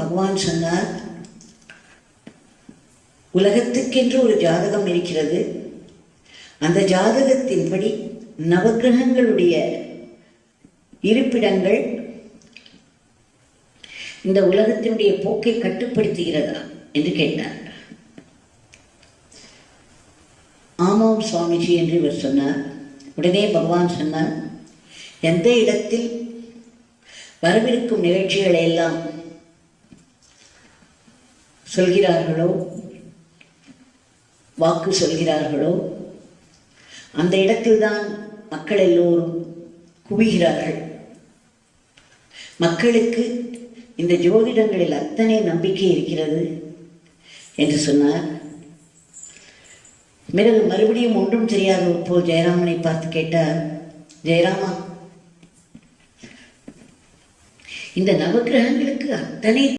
பகவான் சொன்னார் உலகத்துக்கென்று ஒரு ஜாதகம் இருக்கிறது. அந்த ஜாதகத்தின்படி நவக்கிரகங்களுடைய இருப்பிடங்கள் இந்த உலகத்தினுடைய போக்கை கட்டுப்படுத்துகிறதா என்று கேட்டார். ஆமாம் சுவாமிஜி என்று இவர் சொன்னார். உடனே பகவான் சொன்னார் எந்த இடத்தில் வரவிருக்கும் நிகழ்ச்சிகளை எல்லாம் சொல்கிறார்களோ? வாக்கு சொல்கிறார்களோ? அந்த இடத்தில்தான் மக்கள் எல்லோரும் குவிகிறார்கள். மக்களுக்கு இந்த ஜோதிடங்களில் அத்தனை நம்பிக்கை இருக்கிறது என்று சொன்னார். பிறகு மறுபடியும் ஒன்றும் தெரியாத போல் ஜெயராமனை பார்த்து கேட்டார். ஜெயராமா இந்த நவக்கிரகங்களுக்கு அத்தனை